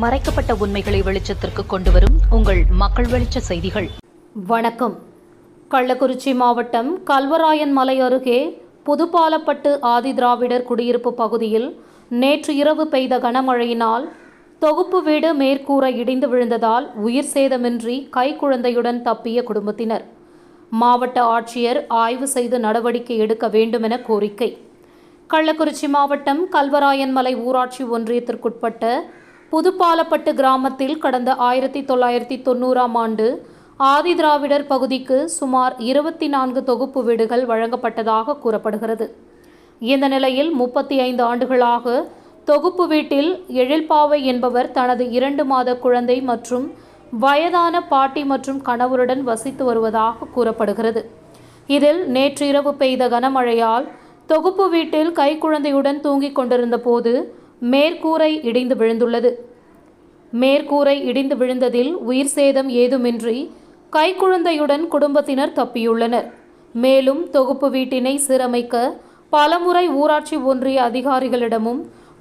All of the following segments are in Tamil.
மறைக்கப்பட்ட உண்மைகளை வெளிச்சத்திற்கு கொண்டு வரும் உங்கள் மக்கள் வெளிச்ச செய்திகள். வணக்கம். கள்ளக்குறிச்சி மாவட்டம் கல்வராயன் மலை அருகே புதுப்பாலப்பட்டு ஆதிதிராவிடர் குடியிருப்பு பகுதியில் நேற்று இரவு பெய்த கனமழையினால் தொகுப்பு வீடு மேற்கூரை இடிந்து விழுந்ததால் உயிர் சேதமின்றி கைக்குழந்தையுடன் தப்பிய குடும்பத்தினர். மாவட்ட ஆட்சியர் ஆய்வு செய்து நடவடிக்கை எடுக்க வேண்டுமென கோரிக்கை. கள்ளக்குறிச்சி மாவட்டம் கல்வராயன் மலை ஊராட்சி ஒன்றியத்திற்குட்பட்ட புதுப்பாலப்பட்டு கிராமத்தில் கடந்த ஆயிரத்தி தொள்ளாயிரத்தி தொண்ணூறாம் ஆண்டு ஆதிதிராவிடர் பகுதிக்கு சுமார் இருபத்தி நான்கு தொகுப்பு வீடுகள் வழங்கப்பட்டதாக கூறப்படுகிறது. இந்த நிலையில் முப்பத்தி ஐந்து ஆண்டுகளாக தொகுப்பு வீட்டில் எழில்பாவை என்பவர் தனது இரண்டு மாத குழந்தை மற்றும் வயதான பாட்டி மற்றும் கணவருடன் வசித்து வருவதாக கூறப்படுகிறது. இதில் நேற்று இரவு பெய்த கனமழையால் தொகுப்பு வீட்டில் கைக்குழந்தையுடன் தூங்கிக் கொண்டிருந்த போது மேற்கூரை இடிந்து விழுந்துள்ளது. மேற்கூரை இடிந்து விழுந்ததில் உயிர் சேதம் ஏதுமின்றி கைக்குழந்தையுடன் குடும்பத்தினர் தப்பியுள்ளனர். மேலும் தொகுப்பு வீட்டினை சீரமைக்க பலமுறை ஊராட்சி ஒன்றிய அதிகாரிகளிடமும்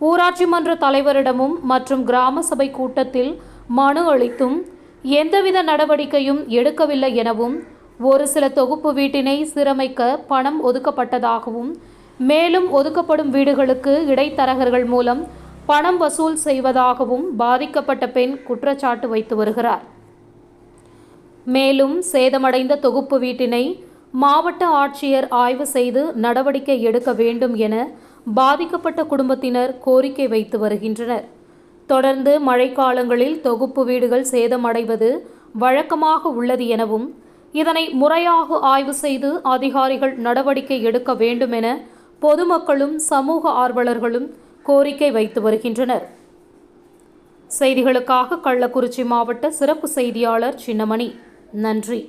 ஊராட்சி மன்ற தலைவரிடமும் மற்றும் கிராம சபை கூட்டத்தில் மனு அளித்தும் எந்தவித நடவடிக்கையும் எடுக்கவில்லை எனவும் ஒரு சில தொகுப்பு வீட்டினை சீரமைக்க பணம் ஒதுக்கப்பட்டதாகவும் மேலும் ஒதுக்கப்படும் வீடுகளுக்கு இடைத்தரகர்கள் மூலம் பணம் வசூல் செய்வதாகவும் பாதிக்கப்பட்ட பெண் குற்றச்சாட்டு வைத்து வருகிறார். மேலும் சேதமடைந்த தொகுப்பு வீட்டினை மாவட்ட ஆட்சியர் ஆய்வு செய்து நடவடிக்கை எடுக்க வேண்டும் என பாதிக்கப்பட்ட குடும்பத்தினர் கோரிக்கை வைத்து வருகின்றனர். தொடர்ந்து மழைக்காலங்களில் தொகுப்பு வீடுகள் சேதமடைவது வழக்கமாக உள்ளது எனவும் இதனை முறையாக ஆய்வு செய்து அதிகாரிகள் நடவடிக்கை எடுக்க வேண்டும் என பொதுமக்களும் சமூக ஆர்வலர்களும் கோரிக்கை வைத்து வருகின்றனர். செய்திகளுக்காக கள்ளக்குறிச்சி மாவட்ட சிறப்பு செய்தியாளர் சின்னமணி. நன்றி.